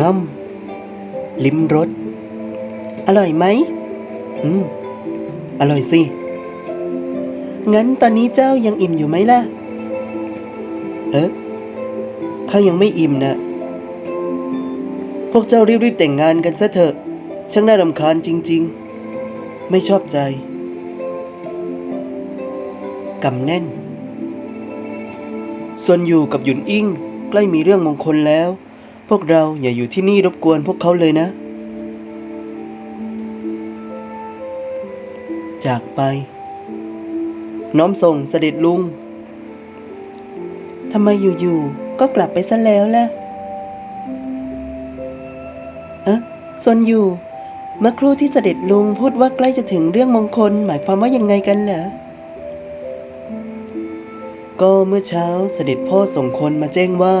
ง่ำลิ้มรส อร่อยไหม อืม อร่อยสิ งั้นตอนนี้เจ้ายังอิ่มอยู่ไหมล่ะ เอ๊ะข้ายังไม่อิ่มนะ พวกเจ้ารีบๆแต่งงานกันซะเถอะ ช่างน่ารำคาญจริง ๆ ไม่ชอบใจกำแน่น ส่วนอยู่กับหยุนอิ่งใกล้มีเรื่องมงคลแล้ว พวกเราอย่าอยู่ที่นี่รบกวนพวกเขาเลยนะ จากไป น้อมส่งเสด็จลุงทำไมอยู่ๆก็กลับไปซะแล้วล่ะเอ๊ะส่วนอยู่ เมื่อครู่ที่เสด็จลุงพูดว่าใกล้จะถึงเรื่องมงคล หมายความว่ายังไงกันเหรอ ก็เมื่อเช้าเสด็จพ่อส่งคนมาแจ้งว่า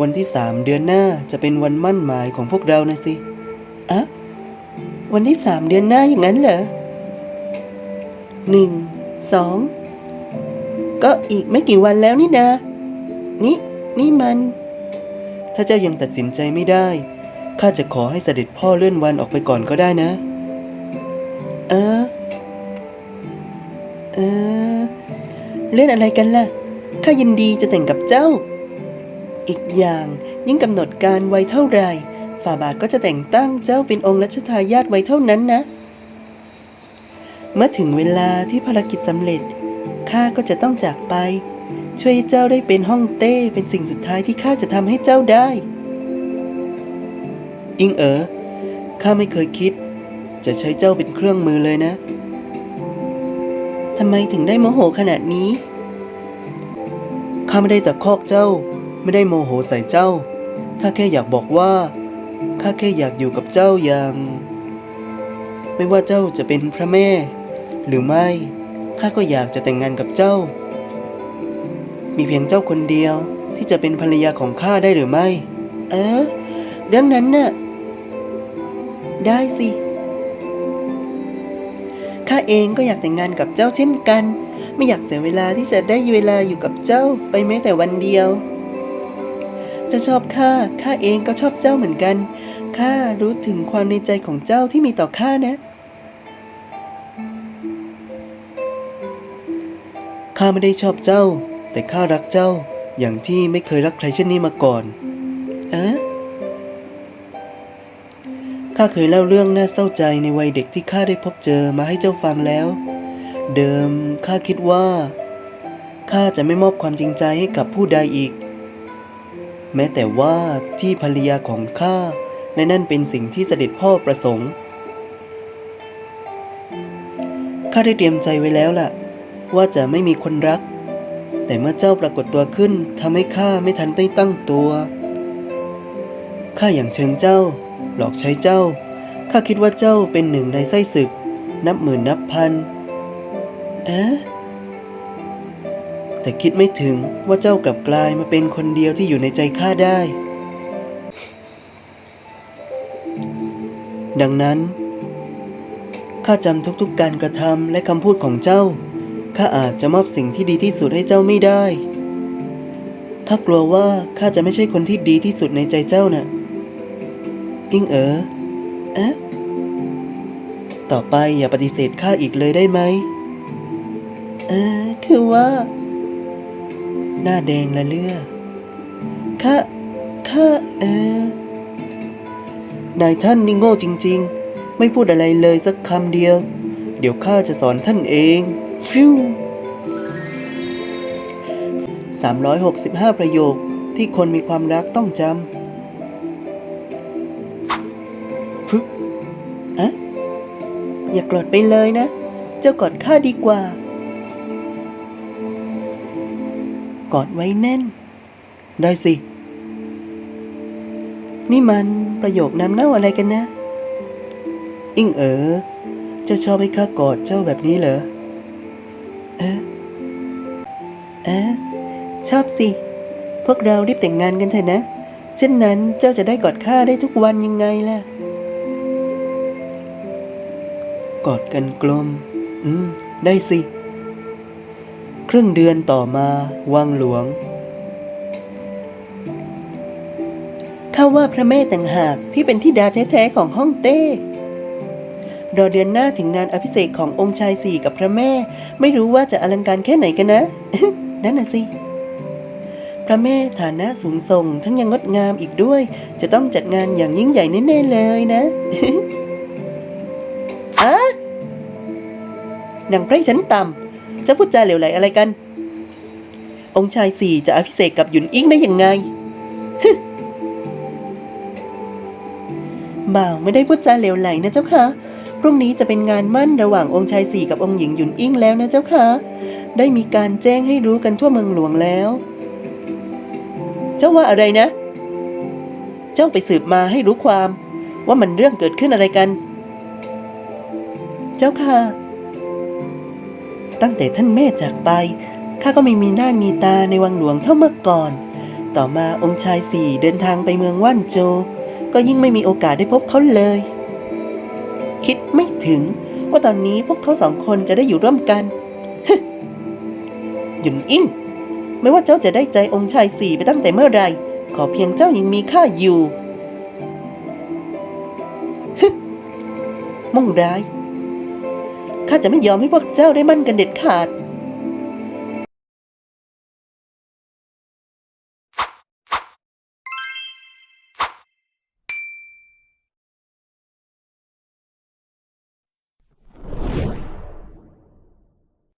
วันที่สามเดือนหน้าจะเป็นวันมั่นหมายของพวกเรานะสิอะวันที่สามเดือนหน้าอย่างนั้นเหรอหนึ่งสองก็อีกไม่กี่วันแล้วนี่นะนี่นี่มัน ถ้าเจ้ายังตัดสินใจไม่ได้ข้าจะขอให้เสด็จพ่อเลื่อนวันออกไปก่อนก็ได้นะ เออ เออ เลื่อนอะไรกันล่ะ ข้ายินดีจะแต่งกับเจ้า อีกอย่างยิ่งกำหนดการไว้เท่าไรฝ่าบาทก็จะแต่งตั้งเจ้าเป็นองค์รัชทายาทไว้เท่านั้นนะ เมื่อถึงเวลาที่ภารกิจสำเร็จข้าก็จะต้องจากไป ช่วยเจ้าได้เป็นห้องเต้เป็นสิ่งสุดท้ายที่ข้าจะทำให้เจ้าได้ อิงเอ๋อข้าไม่เคยคิด จะใช้เจ้าเป็นเครื่องมือเลยนะทำไมถึงได้โมโหขนาดนี้ ข้าไม่ได้ตะคอกเจ้า ไม่ได้โมโหใส่เจ้า ข้าแค่อยากบอกว่า ข้าแค่อยากอยู่กับเจ้าอย่าง ไม่ว่าเจ้าจะเป็นพระแม่ หรือไม่ ข้าก็อยากจะแต่งงานกับเจ้า มีเพียงเจ้าคนเดียวที่จะเป็นภรรยาของข้าได้หรือไม่ เออเรื่องนั้นน่ะ ได้สิ ข้าเองก็อยากแต่งงานกับเจ้าเช่นกัน ไม่อยากเสียเวลาที่จะได้เวลาอยู่กับเจ้าไปแม้แต่วันเดียวเจ้าชอบข้าข้าเองก็ชอบเจ้าเหมือนกันข้ารู้ถึงความในใจของเจ้าที่มีต่อข้านะข้าไม่ได้ชอบเจ้า แต่ข้ารักเจ้า อย่างที่ไม่เคยรักใครเช่นนี้มาก่อน เอ๊ะ ข้าเคยเล่าเรื่องน่าเศร้าใจในวัยเด็กที่ข้าได้พบเจอมาให้เจ้าฟังแล้ว เดิมข้าคิดว่าข้าจะไม่มอบความจริงใจให้กับผู้ใดอีก แม้แต่ว่าที่ภรรยาของข้าและนั่นเป็นสิ่งที่เสด็จพ่อประสงค์ข้าได้เตรียมใจไว้แล้วล่ะ ว่าจะไม่มีคนรัก แต่เมื่อเจ้าปรากฏตัวขึ้นทำให้ข้าไม่ทันได้ตั้งตัวข้าอย่างเชิงเจ้า หลอกใช้เจ้า ข้าคิดว่าเจ้าเป็นหนึ่งในไส้ศึก นับหมื่นนับพัน เอ๊ะ แต่คิดไม่ถึงว่าเจ้ากลับกลายมาเป็นคนเดียวที่อยู่ในใจข้าได้ ดังนั้น ข้าจำทุกๆการกระทำและคำพูดของเจ้า ข้าอาจจะมอบสิ่งที่ดีที่สุดให้เจ้าไม่ได้ข้ากลัวว่าข้าจะไม่ใช่คนที่ดีที่สุดในใจเจ้าน่ะ อิงเอ๋อเอ๊ะต่อไปอย่าปฏิเสธข้าอีกเลยได้ไหม เออ คือว่า หน้าแดงละเลือข้า ข้า เออนายท่านนี่โง่จริง ๆ ไม่พูดอะไรเลยสักคำเดียว เดี๋ยวข้าจะสอนท่านเอง ฟิว365 ประโยคที่คนมีความรักต้องจำ อย่ากรดไปเลยนะ เจ้ากอดข้าดีกว่า กอดไว้แน่น ได้สิ นี่มันประโยคน้ำเน่าอะไรกันนะ อิงเอ๋อเจ้าชอบให้ข้ากอดเจ้าแบบนี้เหรอ เอ๊ะเอ๊ะชอบสิ พวกเรารีบแต่งงานกันเถอะนะ เช่นนั้นเจ้าจะได้กอดข้าได้ทุกวันยังไงล่ะ กอดกันกลม อืม ได้สิ ครึ่งเดือนต่อมาวังหลวงข้าว่าพระแม่ต่างหากที่เป็นที่ดาแท้ๆของฮ่องเต้ รอเดือนหน้าถึงงานอภิเษกขององค์ชายสี่กับพระแม่ ไม่รู้ว่าจะอลังการแค่ไหนกันนะ นั่นน่ะสิ พระแม่ฐานะสูงส่งทั้งยังงดงามอีกด้วย จะต้องจัดงานอย่างยิ่งใหญ่แน่ๆเลยนะ หนังไพร่ชั้นต่ำจะพูดจาเหลวไหลอะไรกัน องค์ชายสี่จะอภิเษกกับหยุนอิงได้ยังไงบ่าวไม่ได้พูดจาเหลวไหลนะเจ้าค่ะพรุ่งนี้จะเป็นงานมั่นระหว่างองค์ชายสี่กับองค์หญิงหยุนอิงแล้วนะเจ้าค่ะ ได้มีการแจ้งให้รู้กันทั่วเมืองหลวงแล้ว เจ้าว่าอะไรนะ เจ้าไปสืบมาให้รู้ความ ว่ามันเรื่องเกิดขึ้นอะไรกัน เจ้าค่ะ ตั้งแต่ท่านแม่จากไป ข้าก็ไม่มีหน้ามีตาในวังหลวงเท่าเมื่อก่อน ต่อมาองค์ชายสี่เดินทางไปเมืองว่านโจ ก็ยิ่งไม่มีโอกาสได้พบเขาเลย คิดไม่ถึงว่าตอนนี้พวกเขาสองคนจะได้อยู่ร่วมกันหยุนอิงไม่ว่าเจ้าจะได้ใจองค์ชายสี่ไปตั้งแต่เมื่อไหรขอเพียงเจ้ายังมีค่าอยู่ มุ่งร้าย ข้าจะไม่ยอมให้พวกเจ้าได้มั่นกันเด็ดขาด